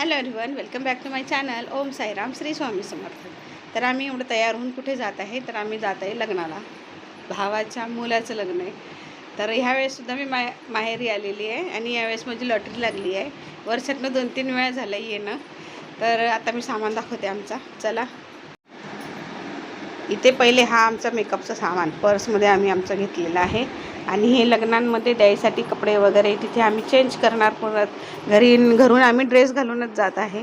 Hello everyone welcome back to my channel Om Sairam Shri Swami Samarth तर आम्ही एवढं तयार होऊन कुठे जात आहे? तर आम्ही जात आहे लग्नाला. भावाच्या मुलाचं लग्न आहे. तर ह्यावेळेससुद्धा मी माय माहेरी आलेली आहे आणि यावेळेस माझी लॉटरी लागली आहे. वर्षातनं दोन तीन वेळा झालं येणं. तर आता मी सामान दाखवते आमचा. चला. इथे पहिले हा आमचा मेकअपचं सामान पर्समध्ये आम्ही आमचं घेतलेलं आहे. आणि हे लग्नांमध्ये द्यायसाठी कपडे वगैरे तिथे आम्ही चेंज करणार परत. घरी घरून आम्ही ड्रेस घालूनच जात आहे.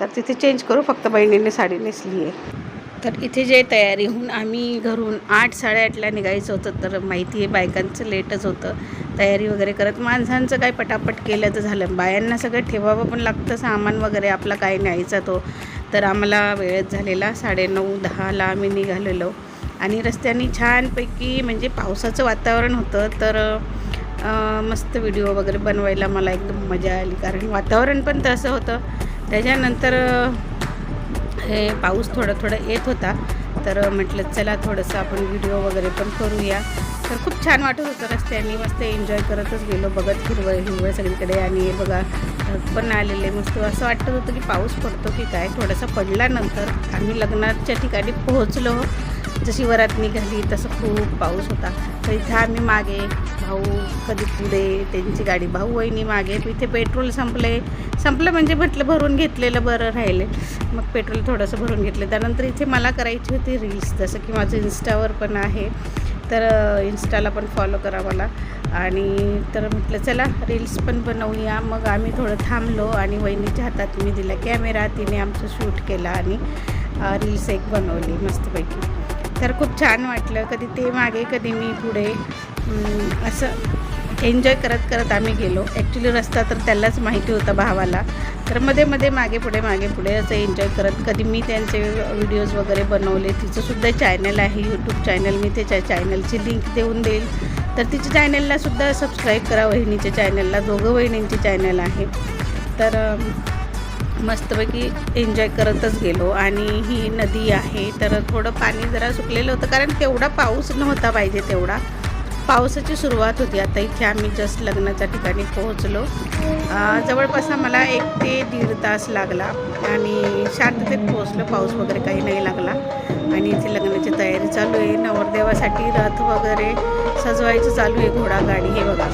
तर तिथे चेंज करू फक्त बहिणीने साडी नेसली आहे. तर इथे जे तयारी होऊन आम्ही घरून आठ साडेआठला निघायचं होतं तर माहिती आहे बायकांचं लेटच होतं. तयारी वगैरे करत माणसांचं काय पटापट केलं तर झालं. बायांना सगळं ठेवावं पण लागतं सामान वगैरे आपला काय न्यायचा तो. तर आम्हाला वेळच झालेला साडेनऊ दहाला आम्ही निघालेलो. आणि रस्त्याने छानपैकी म्हणजे पावसाचं वातावरण होतं तर मस्त व्हिडिओ वगैरे बनवायला मला एकदम मजा आली. कारण वातावरण पण तसं होतं. त्याच्यानंतर हे पाऊस थोडं थोडं येत होता. तर म्हटलं चला थोडंसं आपण व्हिडिओ वगैरे पण करूया. तर खूप छान वाटत होतं रस्त्याने. मस्त एन्जॉय करतच गेलो. बघत हिरवळ हिरवं सगळीकडे. आणि बघा ढग पण आलेले मस्त असं वाटत होतं की पाऊस पडतो की काय? थोडासा पडल्यानंतर आम्ही लग्नाच्या ठिकाणी पोहोचलो. जशी वरात निघाली तसं खूप पाऊस होता. तर इथं आम्ही मागे भाऊ कधी पुढे त्यांची गाडी भाऊ वहिनी मागे. इथे पेट्रोल संपले. संपलं म्हणजे म्हटलं भरून घेतलेलं बरं राहिले मग पेट्रोल थोडंसं भरून घेतलं. त्यानंतर इथे मला करायची होती रील्स जसं की माझं इन्स्टावर पण आहे. तर इन्स्टाला पण फॉलो करा मला. आणि तर म्हटलं चला रील्स पण बनवूया. मग आम्ही थोडं थांबलो आणि वहिनीच्या हातात मी दिला कॅमेरा तिने आमचं शूट केला आणि रील्स एक बनवली मस्तपैकी. तर खूप छान वाटलं. कधी ते मागे कधी मी पुढे असं एन्जॉय करत करत आम्ही गेलो. ॲक्च्युली रस्ता तर त्यालाच माहिती होता भावाला. तर मध्ये मध्ये मागे पुढे मागे पुढे असं एन्जॉय करत कधी मी त्यांचे व्हिडिओज वगैरे बनवले तिचंसुद्धा चॅनल आहे यूट्यूब चॅनल मी त्याच्या चॅनलची लिंक देऊन देईल. तर तिच्या चॅनललासुद्धा सबस्क्राईब करा वहिनीच्या चॅनलला दोघं वहिनींचे चॅनल आहे. तर मस्तपैकी एन्जॉय करतच गेलो. आणि ही नदी आहे तर थोडं पाणी जरा सुकलेलं होतं कारण तेवढा पाऊस नव्हता पाहिजे तेवढा. पावसाची सुरुवात होती. आता इथे आम्ही जस्ट लग्नाच्या ठिकाणी पोहोचलो. जवळपास आम्हाला एक ते दीड तास लागला. आणि शांततेत पोहोचलो. पाऊस वगैरे काही नाही लागला. आणि इथे लग्नाची तयारी चालू आहे. नवरदेवासाठी रथ वगैरे सजवायचं चालू आहे. घोडागाडी हे बघा.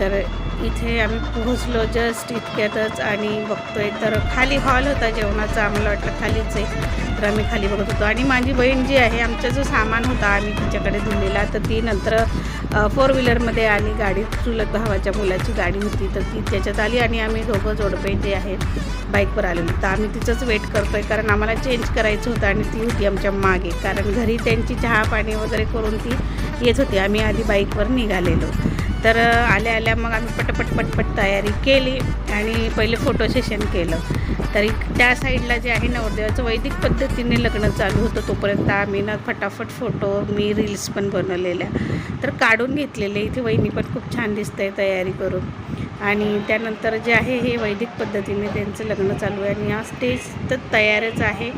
तर इथे आम्ही पोहोचलो जस्ट इतक्यातच आणि बघतोय तर खाली हॉल होता जेवणाचा. आम्हाला वाटलं खालीच आहे. तर आम्ही खाली बघत होतो. आणि माझी बहीण जी आहे आमचा जो सामान होता आम्ही तिच्याकडे धुलेला तर ती नंतर फोर व्हीलरमध्ये आली. गाडी चुलत भावाच्या मुलाची गाडी होती तर ती त्याच्यात आली आणि आम्ही दोघं जोडपे जे आहे बाईकवर आलेलो तर आम्ही तिचंच वेट करतोय कारण आम्हाला चेंज करायचं होतं आणि ती होती आमच्या मागे. कारण घरी त्यांची चहा पाणी वगैरे करून ती येत होती. आम्ही आधी बाईकवर निघालेलो. तर आल्या आल्या मग आम्ही पटपट पटपट तयारी केली आणि पहिले फोटो सेशन केलं. तरी त्या साईडला जे आहे नवरदेवाचं वैदिक पद्धतीने लग्न चालू होतं तोपर्यंत आम्ही ना फटाफट फोटो मी रील्स पण बनवलेल्या. तर काढून घेतलेले. इथे वहिनी पण खूप छान दिसतंय तयारी करून. आणि त्यानंतर जे आहे हे वैदिक पद्धतीने त्यांचं लग्न चालू आहे. आणि हा स्टेज तर तयारच आहे.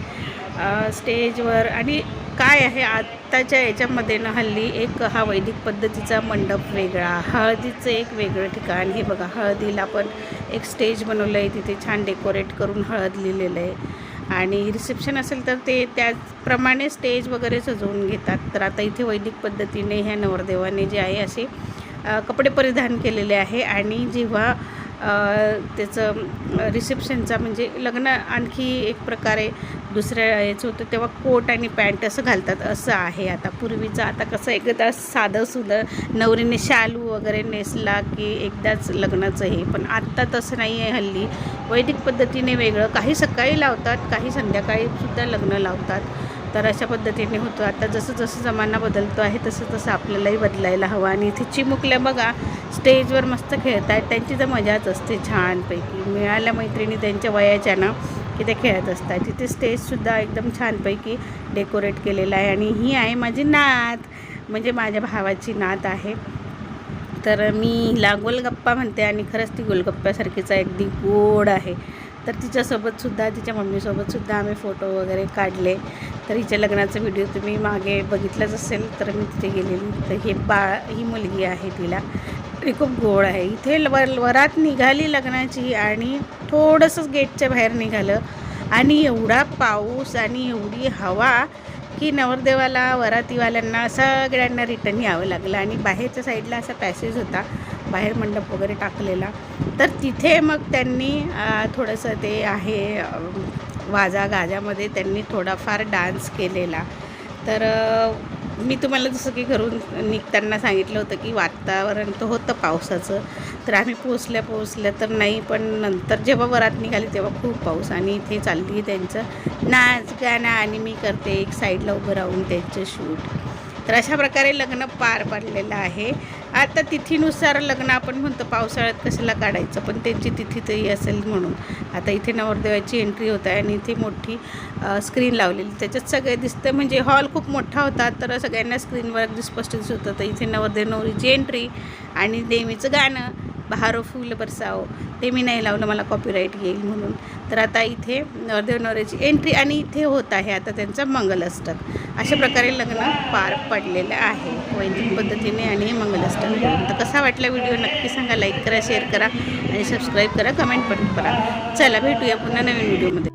स्टेजवर आणि काय आहे आत्ताच्या याच्यामध्ये ना हल्ली एक हा वैदिक पद्धतीचा मंडप वेगळा हळदीचं एक वेगळं ठिकाण. हे बघा हळदीला पण एक स्टेज बनवलं आहे तिथे छान डेकोरेट करून हळद लिहिलेलं आहे. आणि रिसेप्शन असेल तर ते त्याचप्रमाणे स्टेज वगैरे सजवून घेतात. तर आता इथे वैदिक पद्धतीने ह्या नवरदेवाने जे आहे असे कपडे परिधान केलेले आहे. आणि जेव्हा त्याचं रिसेप्शनचा म्हणजे लग्न आणखी एक प्रकारे दुसऱ्या याचं होतं तेव्हा कोट आणि पॅन्ट असं घालतात. असं आहे आता. पूर्वीचं आता कसं एकदा साधं सुधं नवरीने शालू वगैरे नेसला की एकदाच लग्नाचं हे. पण आत्ता तसं नाही आहे हल्ली. वैदिक पद्धतीने वेगळं. काही सकाळी लावतात काही संध्याकाळीसुद्धा लग्न लावतात. तर अशा पद्धतीने होतो. आता जसं जसं जमाना बदलतो आहे तसं तसं आपल्यालाही बदलायला हवं. आणि इथे चिमुकल्या बघा स्टेजवर मस्त खेळत आहेत त्यांची तर मजाच असते छानपैकी. मिळाल्या मैत्रिणी त्यांच्या वयाच्या ना की ते खेळत असतात. तिथे स्टेजसुद्धा एकदम छानपैकी डेकोरेट केलेलं आहे. आणि ही आहे माझी नात. म्हणजे माझ्या भावाची नात आहे. तर मी हिला गोलगप्पा म्हणते आणि खरंच ती गोलगप्प्यासारखीचा अगदी गोड आहे. तर तिच्यासोबतसुद्धा तिच्या मम्मीसोबतसुद्धा आम्ही फोटो वगैरे काढले. तर हिच्या लग्नाचा व्हिडिओ तुम्ही मागे बघितलाच असेल तर मी तिथे गेलेली. तर हे बाळ ही मुलगी आहे तिला. तरी खूप गोड आहे. इथे ल- वर वरात निघाली लग्नाची आणि थोडंसंच गेटच्या बाहेर निघालं. आणि एवढा पाऊस आणि एवढी हवा की नवरदेवाला वरातीवाल्यांना सगळ्यांना रिटर्न यावं लागलं. आणि बाहेरच्या साईडला असा पॅसेज होता बाहेर मंडप वगैरे टाकलेला. तर तिथे मग त्यांनी थोडंसं ते आहे वाजा गाजामध्ये त्यांनी थोडाफार डान्स केलेला. तर मी तुम्हाला जसं की घरून निघताना सांगितलं होतं की वातावरण तर होतं पावसाचं तर आम्ही पोचल्या पोचल्या तर नाही पण नंतर जेव्हा वरात निघाली तेव्हा खूप पाऊस आणि इथे चालली त्यांचं नाच गाणं आणि मी करते एक साईडला उभं राहून त्यांचं शूट. तर अशा प्रकारे लग्न पार पडलेलं आहे. आता तिथीनुसार लग्न आपण म्हणतो पावसाळ्यात कशाला काढायचं? पण त्यांची तिथी तरी असेल म्हणून. आता इथे नवरदेवाची एंट्री होत आहे आणि इथे मोठी स्क्रीन लावलेली. त्याच्यात सगळे दिसतं म्हणजे हॉल खूप मोठा होता तर सगळ्यांना स्क्रीनवर अगदी स्पष्ट दिसत होतं. तर इथे नवरदेव नवरीची एंट्री आणि देवीचं गाणं. बहारो फुल बरसाओ ते मी नाही लावलं मला कॉपीराईट येईल म्हणून. तर आता इथे नवरदेव एंट्री आणि इथे होत आहे आता त्यांचं मंगलाष्टक. अशा प्रकारे लग्न पार पडलेलं आहे वैदिक पद्धतीने आणि हे मंगलाष्टक. तर कसा वाटला व्हिडिओ नक्की सांगा लाईक करा शेअर करा आणि सबस्क्राईब करा कमेंट पण करा. चला भेटूया पुन्हा नवीन व्हिडिओमध्ये